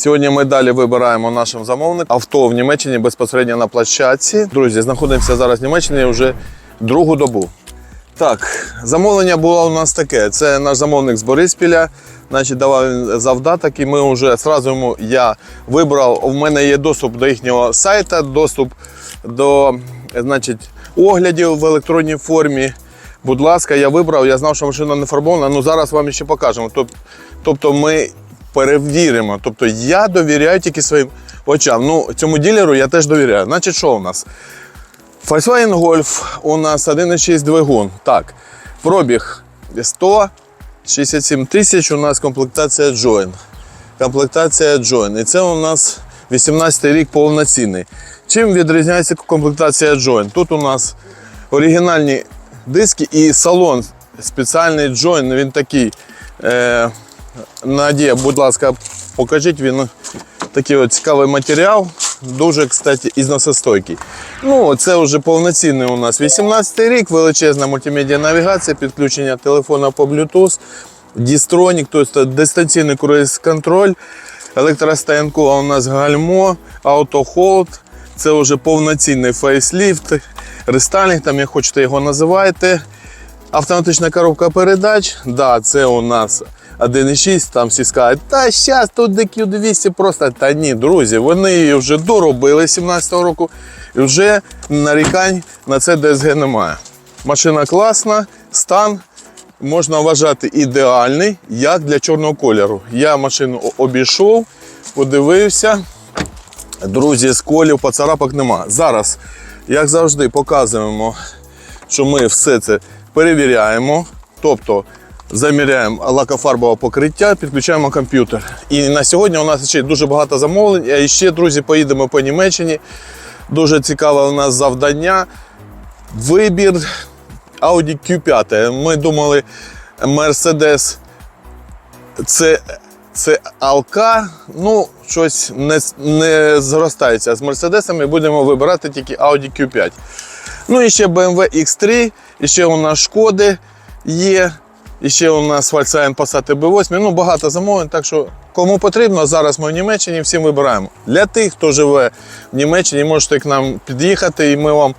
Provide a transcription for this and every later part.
Сьогодні ми далі вибираємо нашим замовникам авто в Німеччині безпосередньо на площадці. Друзі, знаходимося зараз в Німеччині вже другу добу. Так, замовлення було у нас таке. Це наш замовник з Бориспіля. Значить, давав він завдаток, і ми вже зразу йому я вибрав. У мене є доступ до їхнього сайта, доступ до значить, оглядів в електронній формі. Будь ласка, я вибрав, я знав, що машина не фарбована, ну зараз вам ще покажемо. Тобто ми перевіримо. Тобто я довіряю тільки своїм очам. Ну, цьому ділеру я теж довіряю. Значить, що у нас? Volkswagen Golf у нас 1,6 двигун. Так, пробіг 167 тисяч. У нас комплектація Join. Комплектація Join. І це у нас 18 й рік повноцінний. Чим відрізняється комплектація Join? Тут у нас оригінальні диски і салон спеціальний Join. Він такий. Е, Надія, будь ласка, покажіть він такий цікавий матеріал. Дуже, кстати, ізносостойкий. Ну, це вже повноцінний у нас 18 рік, величезна мультимедіа навігація, підключення телефона по Bluetooth, дістронік, тобто дистанційний круїз-контроль, електростоянкова у нас гальмо, автохолд. Це вже повноцінний фейсліфт, рестайлінг, там як хочете його називайте. Автоматична коробка передач, да, це у нас 1.6, там всі скажуть, та зараз тут DQ200 просто. Та ні, друзі, вони її вже доробили 17-го року і вже нарікань на це ДСГ немає. Машина класна, стан можна вважати ідеальний, як для чорного кольору. Я машину обійшов, подивився. Друзі, сколів, поцарапок нема. Зараз, як завжди, показуємо що ми все це перевіряємо, тобто заміряємо лакофарбове покриття, підключаємо комп'ютер. І на сьогодні у нас ще дуже багато замовлень. А ще, друзі, поїдемо по Німеччині. Дуже цікаве у нас завдання. Вибір Audi Q5. Ми думали, Mercedes це, це Алка, ну, щось не, не зростається з Мерседесами. Будемо вибирати тільки Audi Q5. Ну і ще BMW X3, і ще у нас Шкоди є, і ще у нас Volkswagen Passat B8. Ну, багато замовлень, так що кому потрібно, зараз ми в Німеччині всім вибираємо. Для тих, хто живе в Німеччині, можете к нам під'їхати, і ми вам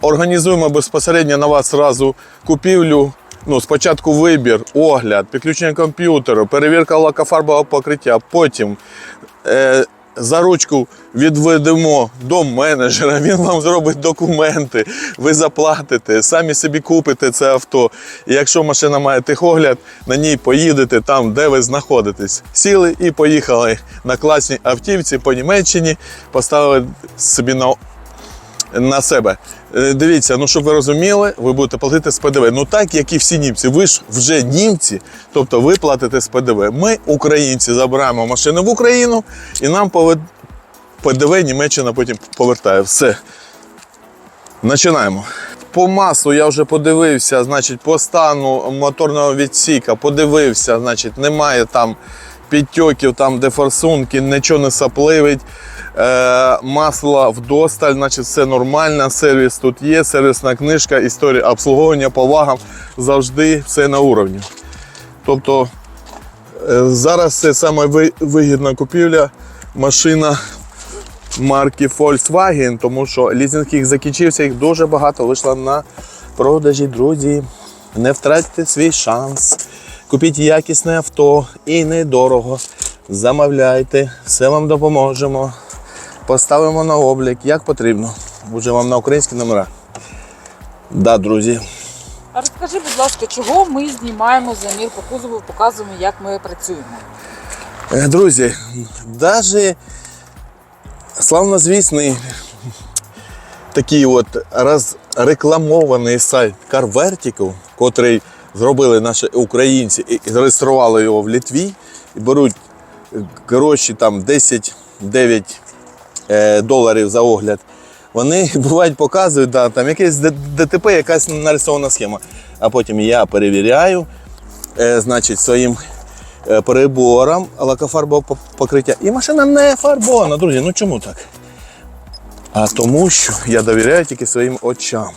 організуємо безпосередньо на вас зразу купівлю. Ну, спочатку вибір, огляд, підключення комп'ютеру, перевірка лакофарбового покриття, потім е, за ручку відведемо до менеджера, він вам зробить документи, ви заплатите, самі собі купите це авто. І якщо машина має тихогляд, на ній поїдете там, де ви знаходитесь. Сіли і поїхали на класній автівці по Німеччині, поставили собі на на себе. Е, Дивіться, ну щоб ви розуміли, ви будете платити з ПДВ. Ну так, як і всі німці. Ви ж вже німці, тобто ви платите з ПДВ. Ми, українці, забираємо машину в Україну і нам повед- ПДВ Німеччина потім повертає. Все. Починаємо. По масу я вже подивився, значить, по стану моторного відсіка подивився, значить, немає там підтьоків, там де форсунки, нічого не сапливить. Е, масло вдосталь, значить, все нормально, сервіс тут є, сервісна книжка, історія обслуговування, повага, завжди все на уровні. Тобто е, зараз це саме вигідна купівля машина марки Volkswagen, тому що лізинг їх закінчився, їх дуже багато вийшло на продажі, друзі. Не втратьте свій шанс. Купіть якісне авто і недорого. Замовляйте, все вам допоможемо. Поставимо на облік, як потрібно. Уже вам на українські номера. Да, друзі. А розкажи, будь ласка, чого ми знімаємо замір по кузову, показуємо, як ми працюємо. Е, Друзі, навіть славнозвісний такий от розрекламований сайт Car Vertical, котрий зробили наші українці і зареєстрували його в Литві, і беруть гроші там 10-9 е, доларів за огляд. Вони бувають показують, да, там якесь ДТП, якась нарисована схема. А потім я перевіряю, е, значить, своїм е, прибором лакофарбового покриття. І машина не фарбована, друзі. Ну чому так? А тому, що я довіряю тільки своїм очам.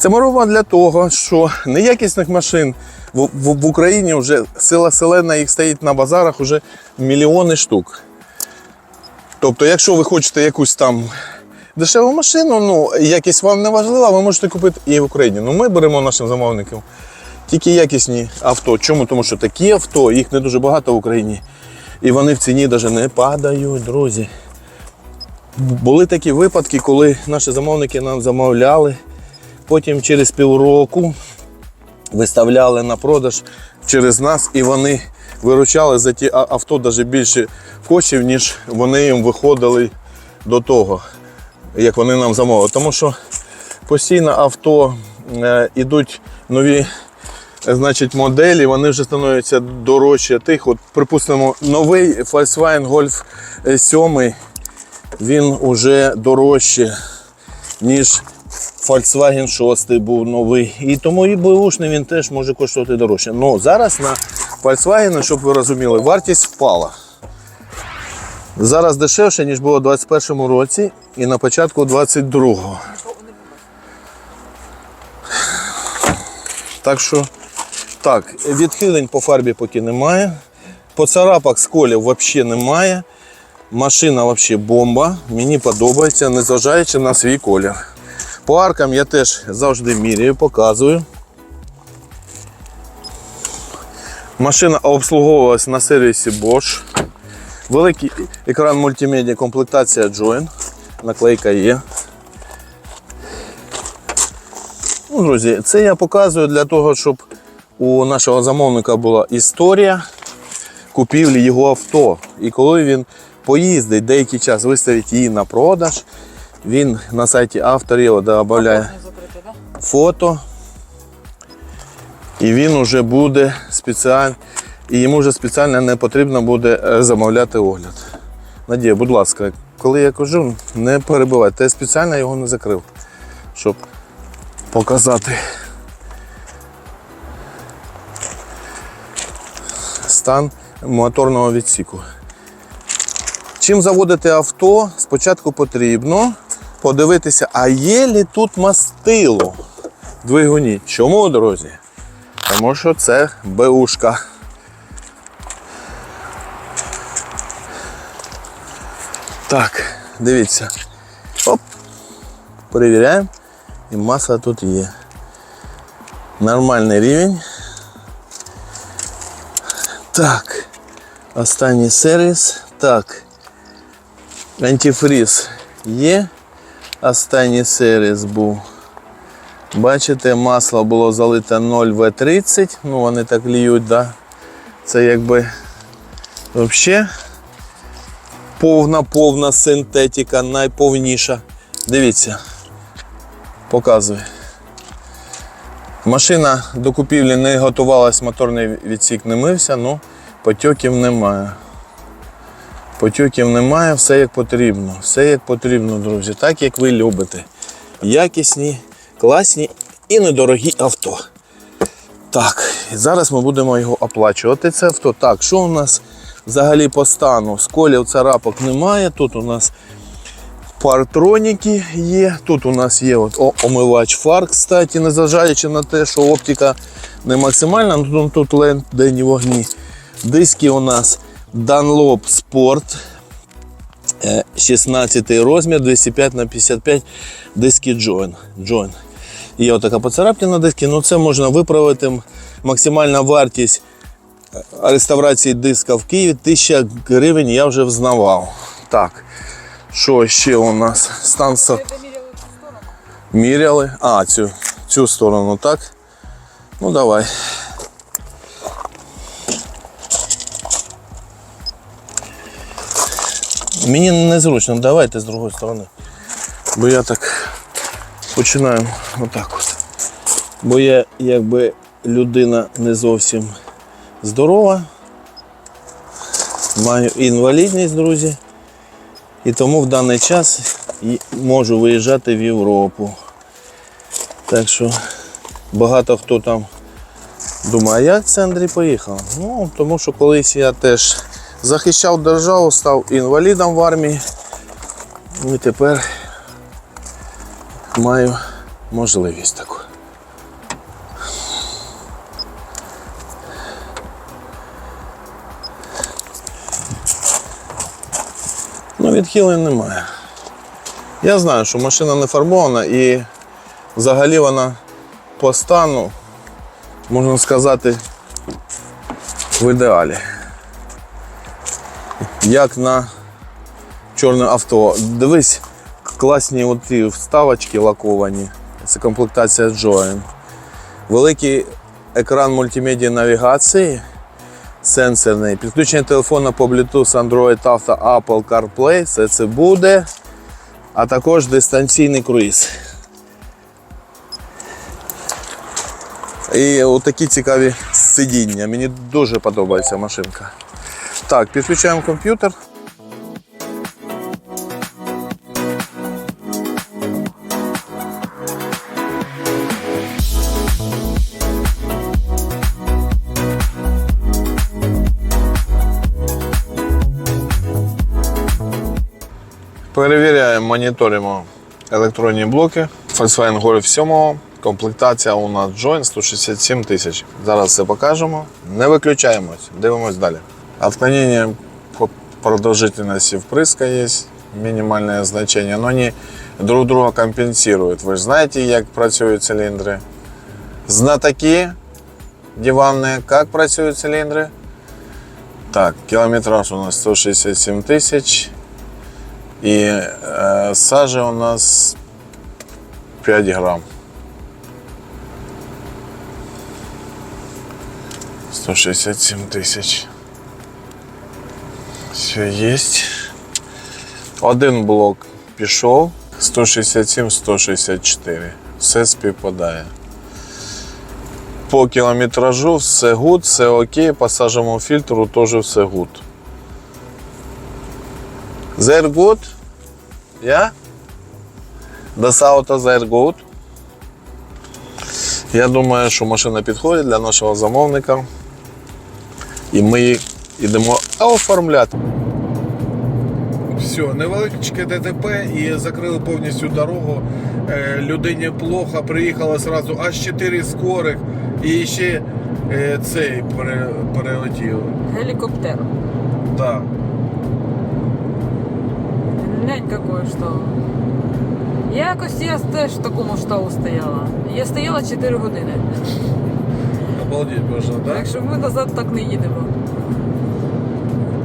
Це робимо для того, що неякісних машин в, в, в Україні вже сила селена їх стоїть на базарах вже мільйони штук. Тобто, якщо ви хочете якусь там дешеву машину, ну якість вам не важлива, ви можете купити і в Україні. Ну ми беремо нашим замовникам тільки якісні авто. Чому? Тому що такі авто, їх не дуже багато в Україні. І вони в ціні навіть не падають, друзі. Були такі випадки, коли наші замовники нам замовляли, потім через півроку виставляли на продаж через нас, і вони виручали за ті авто навіть більше коштів, ніж вони їм виходили до того, як вони нам замовили. Тому що постійно авто е, ідуть нові е, значить, моделі, вони вже становляться дорожче тих. От, припустимо, новий Volkswagen Golf 7, він уже дорожче, ніж Volkswagen 6 був новий. І тому і бушний він теж може коштувати дорожче. Ну зараз на Volkswagen, щоб ви розуміли, вартість впала. Зараз дешевше, ніж було у 2021 році і на початку 2022. Так що, так, відхилень по фарбі поки немає. Поцарапок сколів взагалі немає. Машина взагалі бомба. Мені подобається, незважаючи на свій колір. По аркам я теж завжди міряю, показую. Машина обслуговувалась на сервісі Bosch. Великий екран мультимедіа, комплектація Join. Наклейка є. Ну, друзі, це я показую для того, щоб у нашого замовника була історія купівлі його авто. І коли він поїздить деякий час, виставить її на продаж, він на сайті авторів додає фото. І він уже буде спеціально, і йому вже спеціально не потрібно буде е, замовляти огляд. Надія, будь ласка, коли я кажу, не перебивайте. Я спеціально його не закрив, щоб показати стан моторного відсіку. Чим заводити авто, спочатку потрібно подивитися, а є ли тут мастило в двигуні. Чому, друзі? Тому що це Бушка. Так, дивіться. Оп. Перевіряємо. І маса тут є. Нормальний рівень. Так. Останній сервіс. Так. Антифріз є. Останній сервіс був. Бачите, масло було залите 0В30. Ну, вони так ліють, да? Це якби взагалі повна-повна синтетика, найповніша. Дивіться, показую. Машина до купівлі не готувалась, моторний відсік не мився, ну потьоків немає. Потьоків немає, все як потрібно. Все як потрібно, друзі, так як ви любите. Якісні, класні і недорогі авто. Так, зараз ми будемо його оплачувати. Це авто. Так, що у нас взагалі по стану? Сколів царапок немає. Тут у нас партроніки є. Тут у нас є от омивач фар, кстати, незважаючи на те, що оптика не максимальна, ну тут, тут лент денні вогні. Диски у нас Dunlop Sport. е, 16 розмір, 205 на 55 диски Join. Join. Є отака поцарапка на дискі, ну це можна виправити. Максимальна вартість е, реставрації диска в Києві 1000 гривень я вже взнавав. Так, що ще у нас? Стан міряли. А, цю, цю сторону, так? Ну давай. Мені незручно, давайте з другої сторони. Бо я так починаю отак от. Бо я якби людина не зовсім здорова. Маю інвалідність, друзі. І тому в даний час можу виїжджати в Європу. Так що багато хто там думає, а як це Андрій поїхав? Ну, тому що колись я теж захищав державу, став інвалідом в армії. І тепер маю можливість таку. Ну Ну, відхилень немає. Я знаю, що машина не фарбована і взагалі вона по стану, можна сказати, в ідеалі. Як на чорне авто. Дивись, класні оті вставочки лаковані. Це комплектація Join. Великий екран мультимедіа навігації сенсорний. Підключення телефона по Bluetooth, Android Auto, Apple CarPlay. Все це буде. А також дистанційний круїз. І отакі цікаві сидіння. Мені дуже подобається машинка. Так, підключаємо комп'ютер. Перевіряємо, моніторимо електронні блоки. Volkswagen Golf 7. Комплектація у нас Joint 167 тисяч. Зараз все покажемо. Не виключаємось, дивимось далі. Отклонение по продолжительности впрыска есть, минимальное значение, но они друг друга компенсируют. Ви ж знаєте, як працюють циліндри. Знатоки диванні, як працюють циліндри. Так, кілометраж у нас 167 тисяч. І е, сажа у нас 5 грам. 167 тисяч. Все є. Один блок пішов. 167-164. Все співпадає. По кілометражу все гуд, все окей, по сажевому фільтру теж все гуд. Sehr gut? Ja? Das Auto sehr gut. Я думаю, що машина підходить для нашого замовника. І ми йдемо оформляти. Все, невеличке ДТП і закрили повністю дорогу. Е, Людині плохо, приїхала сразу аж 4 скорих і ще е, цей пере, перелетів. Гелікоптер. Да. Глянь, какое что. Я якось я теж в такому штову стояла. Я стояла 4 години. Обалдеть можна, так? Так що ми назад так не їдемо.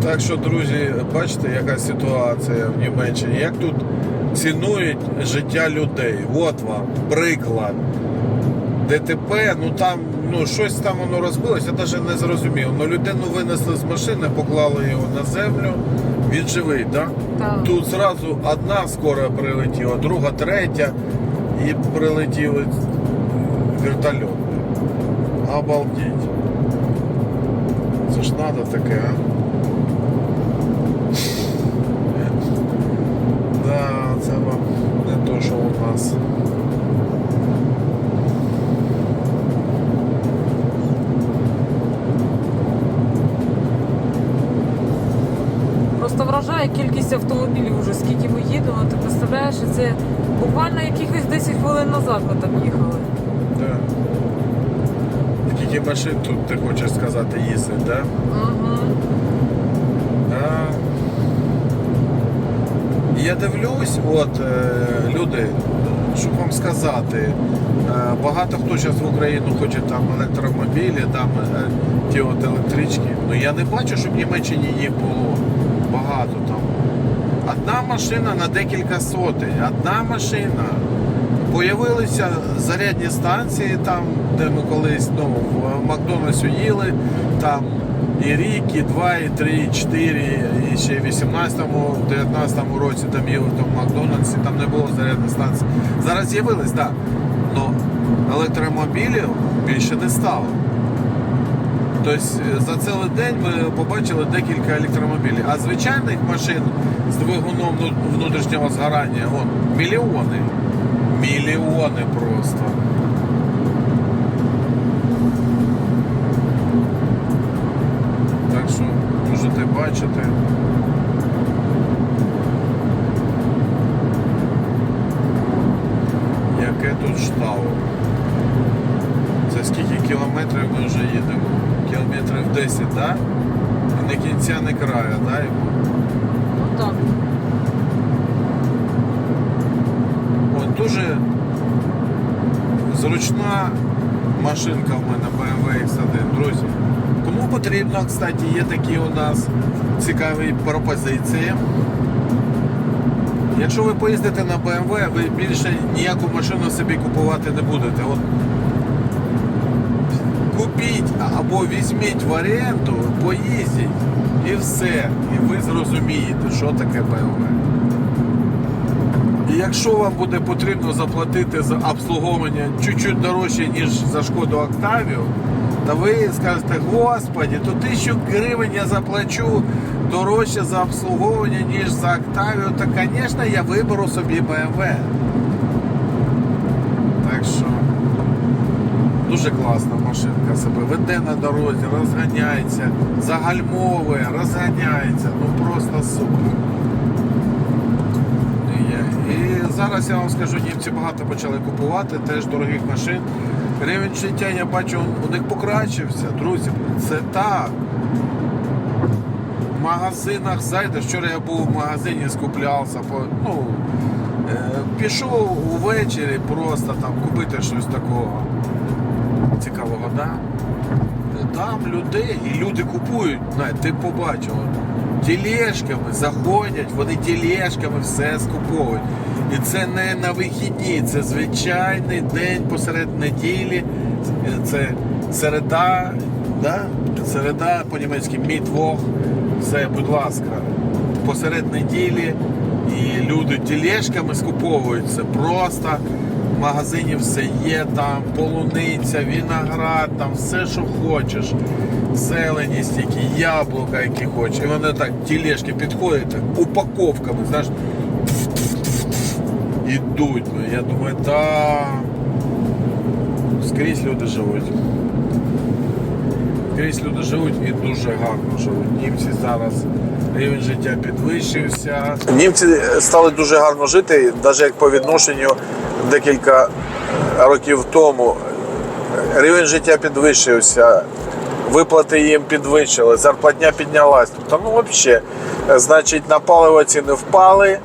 Так що, друзі, бачите, яка ситуація в Німеччині. Як тут цінують життя людей. От вам приклад. ДТП, ну там ну, щось там воно розбилось, я навіть не зрозумів. Ну, людину винесли з машини, поклали його на землю. Він живий, так? Так. Тут зразу одна скора прилетіла, друга, третя, і прилетіли вертольот. Обалдеть. Це ж надо таке, а? Да, вам не то, що у нас. Просто вражає кількість автомобілів вже скільки ми їдемо. Ти представляєш, і це буквально якихось 10 хвилин назад ми там їхали. Да. Скільки машин тут ти хочеш сказати їздить, так? Да? Угу. А, Я дивлюсь, от е, люди, щоб вам сказати, е, багато хто зараз в Україну хоче там електромобілі, там е, ті от електрички. Ну я не бачу, щоб в Німеччині їх було багато там. Одна машина на декілька сотень, одна машина. Появилися зарядні станції, там, де ми колись ну, в Макдональдсі їли, там і рік, і два, і три, і чотири, і ще в 18-му, 19-му році там їли в Макдональдсі, там не було зарядних станцій. Зараз з'явились, так. Да. Але електромобілів більше не стало. Тобто за цілий день ми побачили декілька електромобілів. А звичайних машин з двигуном внутрішнього згорання вон, мільйони. Мільйони просто. бачите. Яке тут штаво? Це скільки кілометрів ми вже їдемо? Кілометрів 10, так? Да? А не кінця, не краю, да? Ну так. От дуже зручна машинка в мене BMW потрібно, кстати, є такі у нас цікаві пропозиції. Якщо ви поїздите на BMW, ви більше ніяку машину собі купувати не будете. От купіть або візьміть в оренду, поїздіть і все. І ви зрозумієте, що таке BMW. І якщо вам буде потрібно заплатити за обслуговування чуть-чуть дорожче, ніж за шкоду Октавію, то ви скажете, господі, то тисячу гривень я заплачу дорожче за обслуговування, ніж за Октавію, то, звісно, я виберу собі BMW. Так що дуже класна машинка себе веде на дорозі, розганяється, загальмовує, розганяється. Ну просто супер. І зараз я вам скажу, німці багато почали купувати теж дорогих машин. Рівень життя я бачу, у них покращився, друзі. Це так. В магазинах, знаєте, вчора я був в магазині, скуплявся, ну, е, пішов увечері просто там купити щось такого цікавого, да? Там людей, і люди купують, навіть ти побачив. Тележками заходять, вони тележками все скуповують. І це не на вихідні, це звичайний день посеред неділі. Це середа, да? середа по-німецьки мітвох. Все, будь ласка, посеред неділі. І люди тележками скуповуються. Просто в магазині все є, там полуниця, виноград, там все, що хочеш. Зелені стільки, яблука, які хочеш. І вони так тележки підходять, так, упаковками, знаєш, ідуть. Ну, Я думаю, та скрізь люди живуть. Скрізь люди живуть і дуже гарно живуть. Німці зараз рівень життя підвищився. Німці стали дуже гарно жити, навіть як по відношенню декілька років тому. Рівень життя підвищився, виплати їм підвищили, зарплатня піднялась. Тобто, ну взагалі, значить, на паливо ціни впали,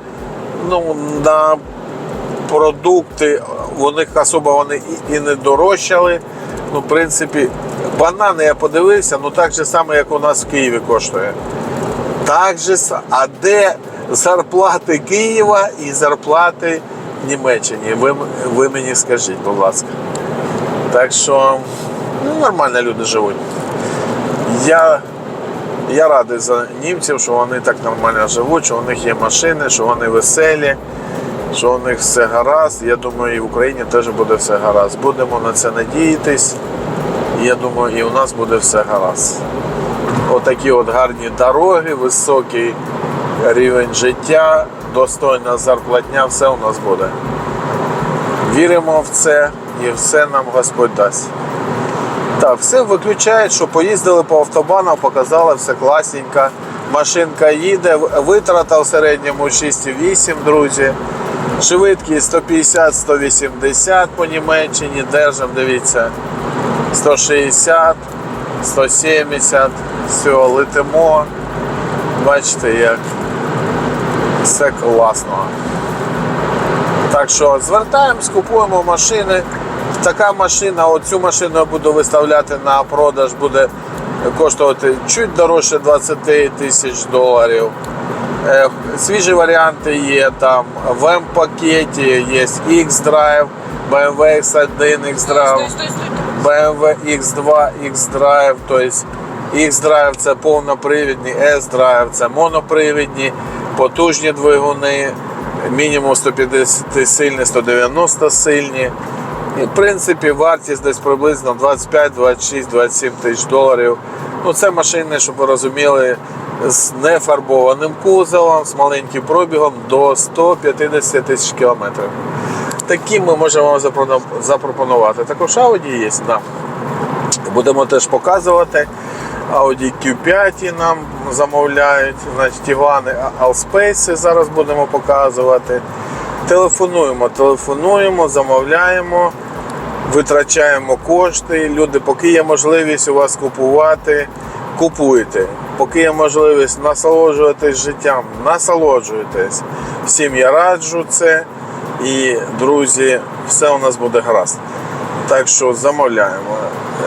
ну, на продукти них особо вони і, не дорожчали. Ну, в принципі, банани я подивився, ну так же само, як у нас в Києві коштує. Так же, а де зарплати Києва і зарплати Німеччині? Ви, ви мені скажіть, будь ласка. Так що ну, нормально люди живуть. Я, я радий за німців, що вони так нормально живуть, що у них є машини, що вони веселі, що у них все гаразд. Я думаю, і в Україні теж буде все гаразд. Будемо на це надіятись. Я думаю, і у нас буде все гаразд. Отакі от гарні дороги, високий рівень життя, достойна зарплатня, все у нас буде. Віримо в це і все нам Господь дасть. Так, все виключають, що поїздили по автобанам, показали, все класненько. Машинка їде, витрата в середньому 6,8, друзі. Швидкість 150-180 по Німеччині, держим, дивіться. 160, 170, все, летимо. Бачите, як все класно. Так що звертаємось, купуємо машини. Така машина, оцю машину я буду виставляти на продаж, буде коштувати чуть дорожче 20 тисяч доларів. Свіжі варіанти є там в М-пакеті, є X-Drive, BMW X1, X-Drive. BMW X2, X-Drive, тобто X-Drive це повнопривідні, S-Drive це монопривідні, потужні двигуни, мінімум 150 сильні, 190 сильні. І, в принципі, вартість десь приблизно 25, 26, 27 тисяч доларів. Ну, це машини, щоб ви розуміли, з нефарбованим кузовом, з маленьким пробігом до 150 тисяч кілометрів. Такі ми можемо вам запропонувати. Також Audi є, да. Будемо теж показувати. Audi Q5 нам замовляють, значить Івани Allspace зараз будемо показувати. Телефонуємо, телефонуємо, замовляємо, витрачаємо кошти. Люди, поки є можливість у вас купувати, купуйте. Поки є можливість насолоджуватись життям, насолоджуйтесь. Всім я раджу це. І, друзі, все у нас буде гаразд. Так що замовляємо.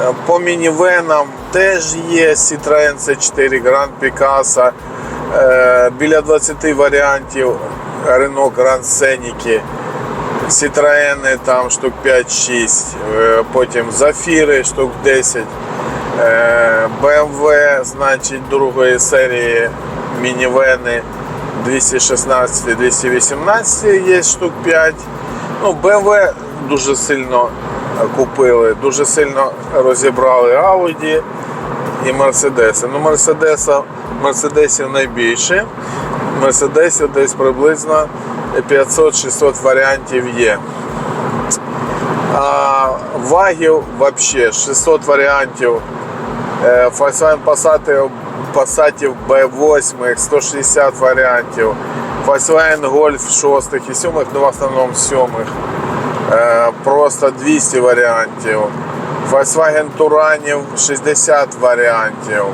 Е, По мінівенам теж є Citroen C4 Grand Picasso. Е, Біля 20 варіантів Renault Grand Scenic. Citroen там штук 5-6, е, потім Зафіри штук 10, е, BMW, значить, другої серії мінівени 216, 218 є штук 5. Ну, BMW дуже сильно купили, дуже сильно розібрали Audi і Mercedes. Ну, Мерседеса, Мерседесів найбільше. Мерседесів десь приблизно 500-600 варіантів є. А вагів взагалі 600 варіантів. Е, Volkswagen Passat, Passat B8, 160 варіантів. Volkswagen Golf 6 і 7, ну в основному 7. Е, Просто 200 варіантів. Volkswagen Touranів 60 варіантів.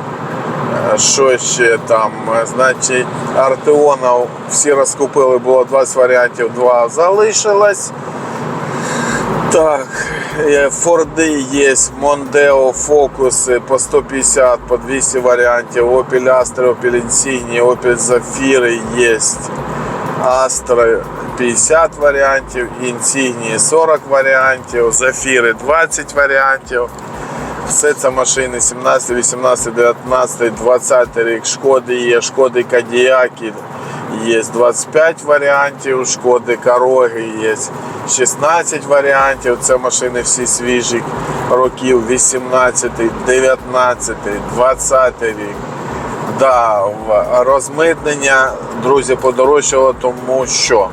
Е, Що ще там? Значить, Артеонов всі розкупили, було 20 варіантів, 2 залишилось. Так, Форди є, Мондео, Фокуси по 150, по 200 варіантів, Opel Astra, Opel Insignia, Opel Zafira є. Astra 50 варіантів, Insignia 40 варіантів, Зафіри 20 варіантів. Все це машини 17, 18, 19, 20 рік. Шкоди є, шкоди Кадіаки є 25 варіантів, шкоди Короги є 16 варіантів. Це машини всі свіжі років 18, 19, 20 рік. Да, розмитнення, друзі, подорожчало, тому що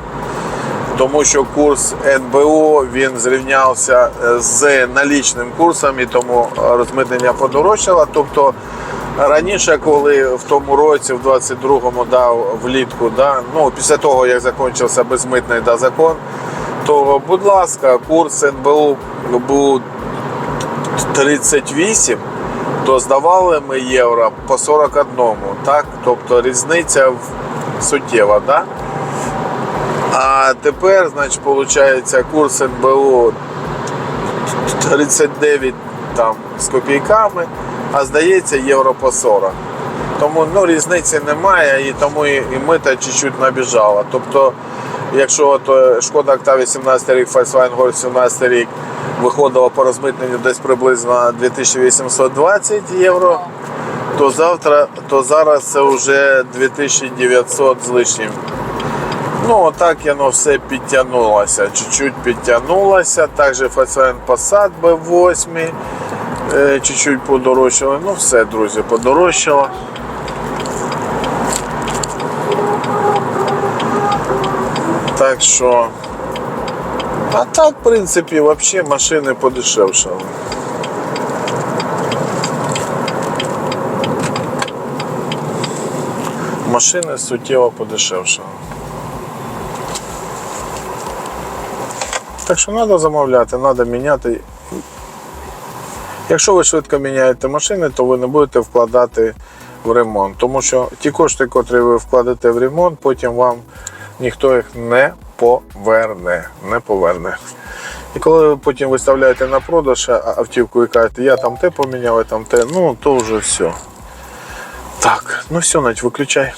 тому що курс НБУ він зрівнявся е, з налічним курсом і тому розмитнення подорожчало. Тобто раніше, коли в тому році, в 22-му дав влітку, да, ну після того як закінчився безмитний да, закон, то будь ласка, курс НБУ був 38, то здавали ми євро по 41, так? Тобто різниця суттєва, да? А тепер, значить, виходить, курс НБУ 39 там, з копійками, а здається євро по 40. Тому ну, різниці немає, і тому і, мита чуть-чуть набіжала. Тобто, якщо от, е, шкода Octavia 17 рік, Volkswagen Golf 17 рік виходило по розмитненню десь приблизно 2820 євро, то завтра, то зараз це вже 2900 з лишнім. Ну, так воно все підтягнулося. Чуть-чуть підтягнулося. Також Volkswagen Passat B8 е, чуть-чуть подорожчало. Ну, все, друзі, подорожчало. Так що. А так, в принципі, взагалі машини подешевшали. Машини суттєво подешевшали. Так що треба замовляти, треба міняти. Якщо ви швидко міняєте машини, то ви не будете вкладати в ремонт. Тому що ті кошти, котрі ви вкладете в ремонт, потім вам ніхто їх не поверне. Не поверне. І коли ви потім виставляєте на продаж автівку і кажете, я там те поміняв, я там те, ну то вже все. Так, ну все, навіть виключай.